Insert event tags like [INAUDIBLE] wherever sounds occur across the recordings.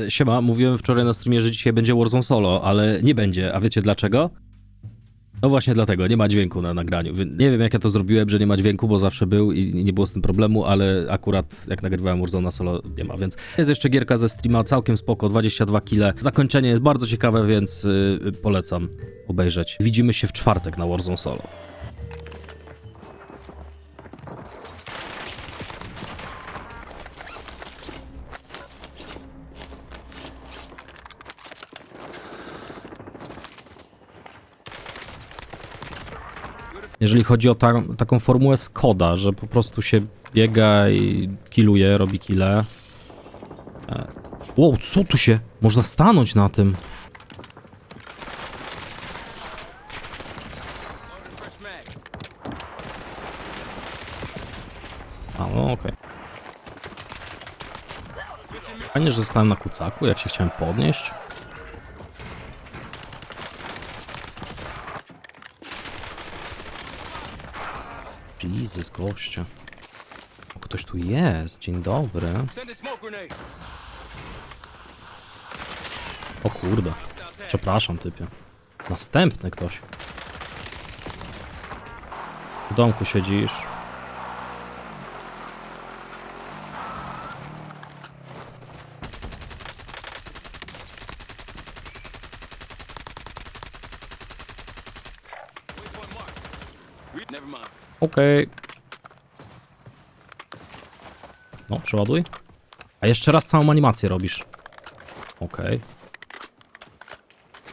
E, Siema, mówiłem wczoraj na streamie, że dzisiaj będzie Warzone Solo, ale nie będzie. A wiecie dlaczego? No właśnie dlatego, nie ma dźwięku na nagraniu. Nie wiem jak ja to zrobiłem, że nie ma dźwięku, bo zawsze był i nie było z tym problemu, ale akurat jak nagrywałem Warzone Solo nie ma, więc jest jeszcze gierka ze streama, całkiem spoko, 22 kile. Zakończenie jest bardzo ciekawe, więc yy, polecam obejrzeć. Widzimy się w czwartek na Warzone Solo. Jeżeli chodzi o ta, taką formułę Skoda, że po prostu się biega i kiluje, robi kile. E, Wow, co tu się? Można stanąć na tym. A, no okej. Fajnie, że zostałem na kucaku, jak się chciałem podnieść. Jesus, goście. O, Ktoś tu jest, dzień dobry. O kurde. Przepraszam, typie. Następny ktoś. W domku siedzisz. Never mind. Okej. No, przeładuj. A jeszcze raz całą animację robisz. Okej.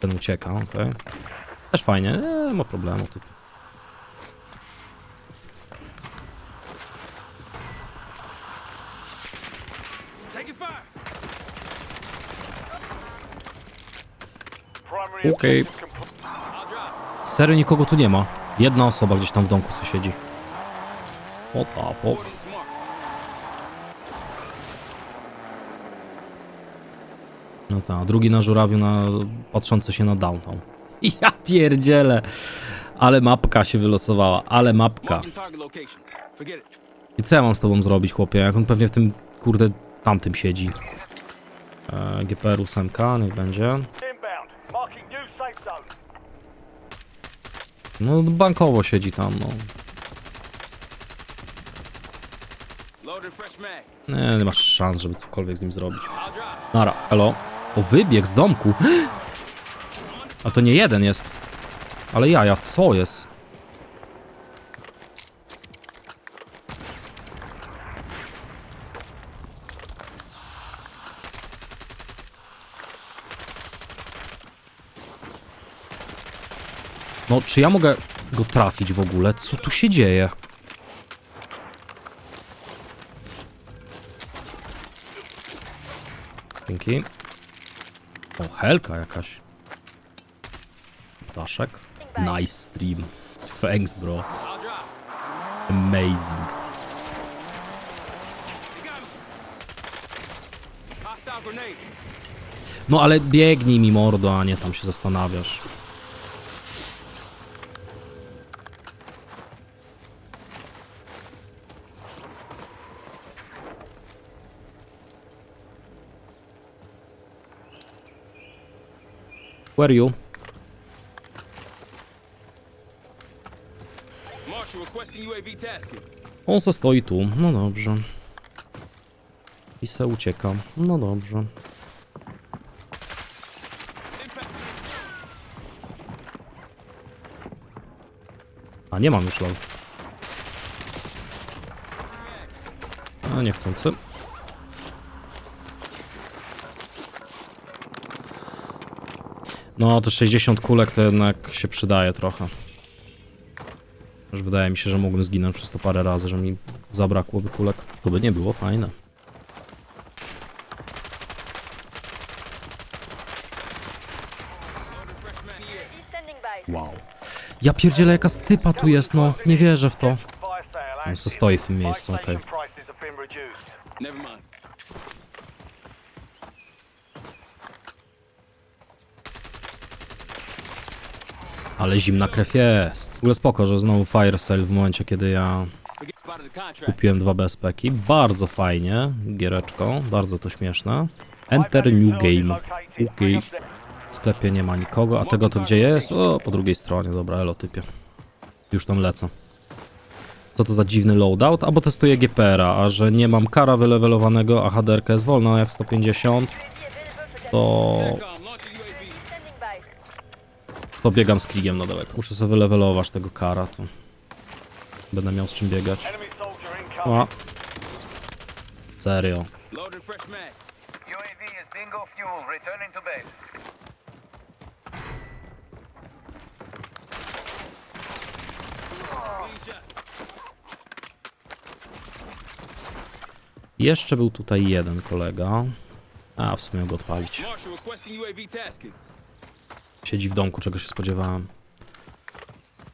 Ten ucieka, okej. Też fajnie, nie ma problemu. Primary Okej. drive. Serio nikogo tu nie ma. Jedna osoba gdzieś tam w domku sobie siedzi. What the fuck? No tak, drugi na żurawiu na, patrzący się na downtown. [LAUGHS] Ja pierdzielę. Ale mapka się wylosowała, ale mapka. I co ja mam z tobą zrobić, chłopie? Jak on pewnie w tym, kurde, tamtym siedzi. E, GPR 8, niech będzie. No, bankowo siedzi tam, no. Nie, nie masz szans, żeby cokolwiek z nim zrobić. Nara, elo. O, wybieg z domku. [GASPS] A to nie jeden jest. Ale jaja, co jest? No, czy ja mogę go trafić w ogóle? Co tu się dzieje? Dzięki. O, helka jakaś. Ptaszek. Nice stream. Thanks, bro. Amazing. No ale biegnij mi mordo, a nie tam się zastanawiasz. Where you? On se stoi tu. No dobrze. I se ucieka. No dobrze. A nie mam już lol. A niechcący. No, to 60 kulek to jednak się przydaje trochę. Już wydaje mi się, że mógłbym zginąć przez to parę razy, że mi zabrakłoby kulek. To by nie było fajne. Wow. Ja pierdzielę jaka stypa tu jest, no. Nie wierzę w to. On se stoi w tym miejscu, okej. station Ale zimna krew jest. W ogóle spoko, że znowu fire sale w momencie, kiedy ja kupiłem dwa bezpeki. Bardzo fajnie, giereczką, bardzo to śmieszne. Enter new game. Okej. W sklepie nie ma nikogo, a tego to gdzie jest? O, po drugiej stronie, dobra, elo typie. Już tam lecę. Co to za dziwny loadout? Albo testuję GPR-a, a że nie mam kara wylewelowanego, a HDR jest wolna jak 150, to, to biegam z krigiem na daleko. Muszę sobie wylewelować tego kara, to będę miał z czym biegać. O. Serio. Loading fresh mag. UAV is bingo fuel, returning to base. Clean shot. Jeszcze był tutaj jeden kolega. A, w sumie go odpalić. Marshal requesting UAV tasking. Siedzi w domku, czego się spodziewałem.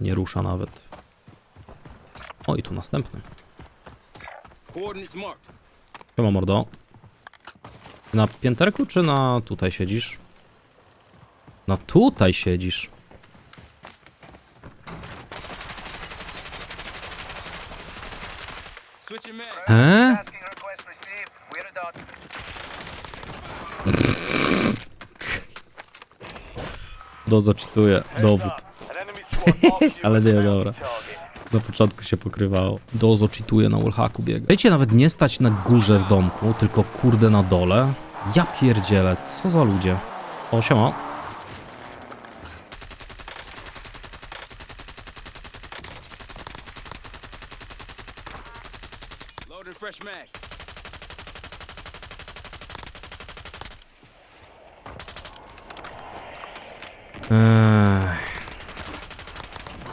Nie rusza nawet. O, i tu następny. Siema mordo. Na pięterku czy na tutaj siedzisz? Na tutaj siedzisz. He? Dowód. Squad marks you Ale nie, dobra. Na początku się pokrywało. Dozo cheatuje na wallhacku biega. Wiecie, nawet nie stać na górze w domku, tylko kurde na dole. Ja pierdzielę, co za ludzie. O, siema.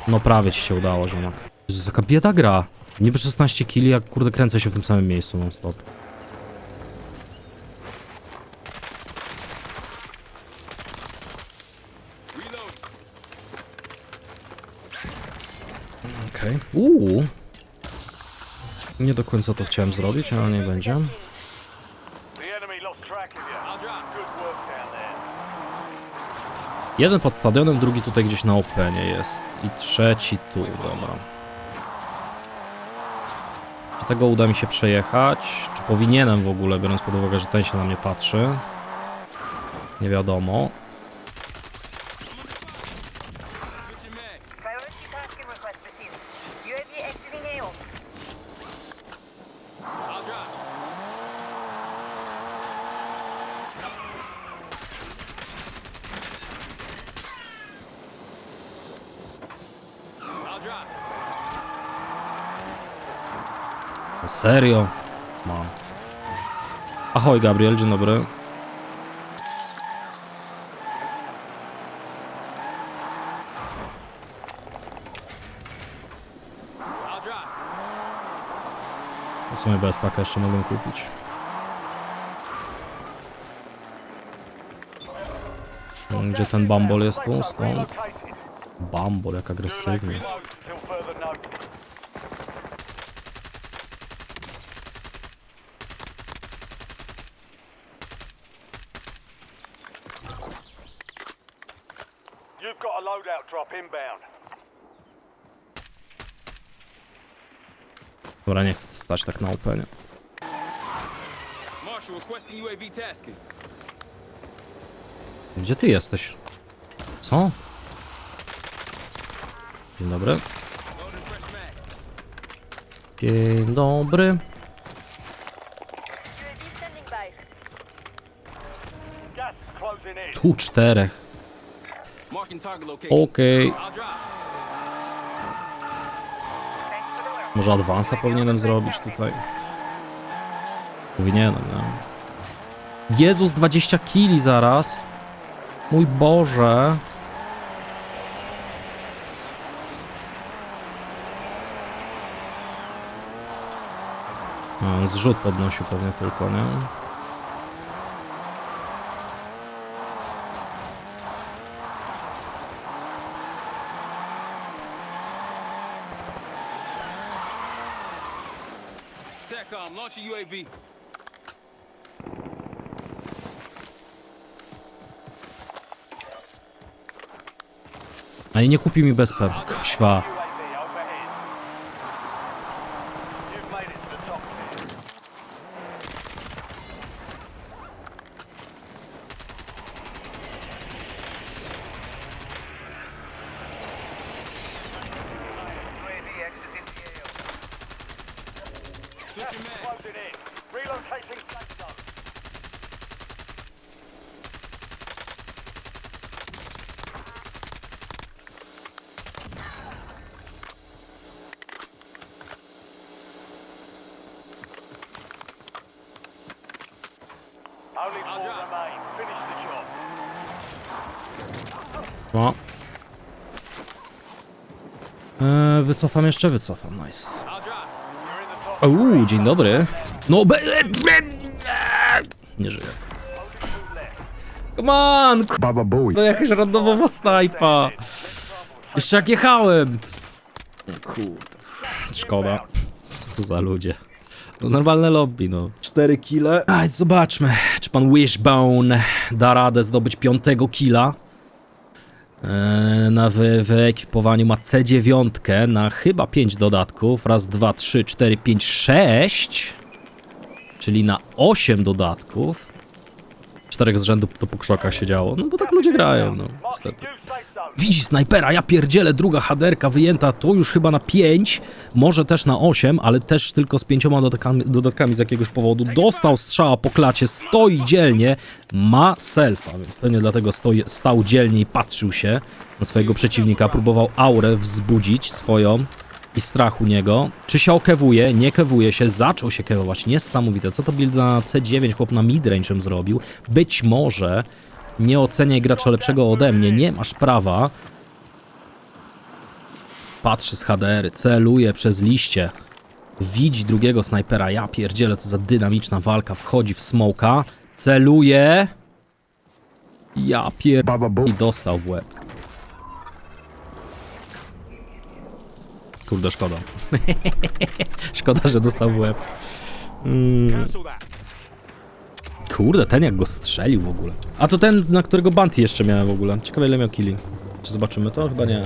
No prawie ci się udało, ziomek. Jezus, jaka bieda gra. Niby 16 killi, jak kurde kręcę się w tym samym miejscu non stop. Okej. Uuu. Nie do końca to chciałem zrobić, ale nie będzie. Jeden pod stadionem, drugi tutaj gdzieś na openie jest. I trzeci tu, dobra. Czy tego uda mi się przejechać? Czy powinienem w ogóle, biorąc pod uwagę, że ten się na mnie patrzy? Nie wiadomo. Drive. Serio? Mam. Ahoj Gabriel, dzień dobry. W sumie bez paka jeszcze mogłem kupić. Gdzie ten bambol jest tu? Stąd. Bambol, jak agresywny. Dobra, nie chcę stać tak na openie. Gdzie ty jesteś? Co? Dzień dobry. Dzień dobry. Tu czterech. Okej. I'll drive. Thanks for the work. Może awansa powinienem zrobić tutaj. Powinienem, nie? Jezus, 20 kili zaraz. Mój Boże. A, zrzut podnosił pewnie tylko, nie? A nie kupi mi BSP, kuźwa. Relocating. No. Eee, wycofam jeszcze, wycofam, nice. Uuu, dzień dobry. No, be... Nie żyję. Come on! Baba Bowie. No jakaś randomowa snajpa. Jeszcze jak jechałem. Kurde. Szkoda. Co to za ludzie. No normalne lobby, no. 4 kile. Aj, zobaczmy, czy pan Wishbone da radę zdobyć piątego killa. Eee, na wy, wyekwipowaniu ma C9 na chyba 5 dodatków. Raz, dwa, trzy, cztery, pięć, sześć. Czyli na 8 dodatków. Czterech z rzędu to po krzokach się działo. No bo tak ludzie grają, no niestety. Widzi snajpera, ja pierdzielę, druga haderka wyjęta, to już chyba na 5, może też na 8, ale też tylko z pięcioma dodatkami, dodatkami z jakiegoś powodu. Dostał strzała po klacie, stoi dzielnie, ma selfa, więc pewnie dlatego stoi, stał dzielnie i patrzył się na swojego przeciwnika, próbował aurę wzbudzić swoją i strach u niego. Czy się okewuje? Nie kewuje się, zaczął się kewować, niesamowite. Co to build na C9 chłop na midrange'em zrobił? Być może nie oceniaj gracza lepszego ode mnie, nie masz prawa. Patrzy z HDR, celuje przez liście. Widzi drugiego snajpera, ja pierdzielę, co za dynamiczna walka, wchodzi w smoka, celuje. Ja pier... I dostał w łeb. Kurde, szkoda. [LAUGHS] szkoda, że dostał w łeb. That. Kurde, ten jak go strzelił w ogóle. A to ten, na którego Banty jeszcze miałem w ogóle. Ciekawe ile miał killi. Czy zobaczymy to? Chyba nie.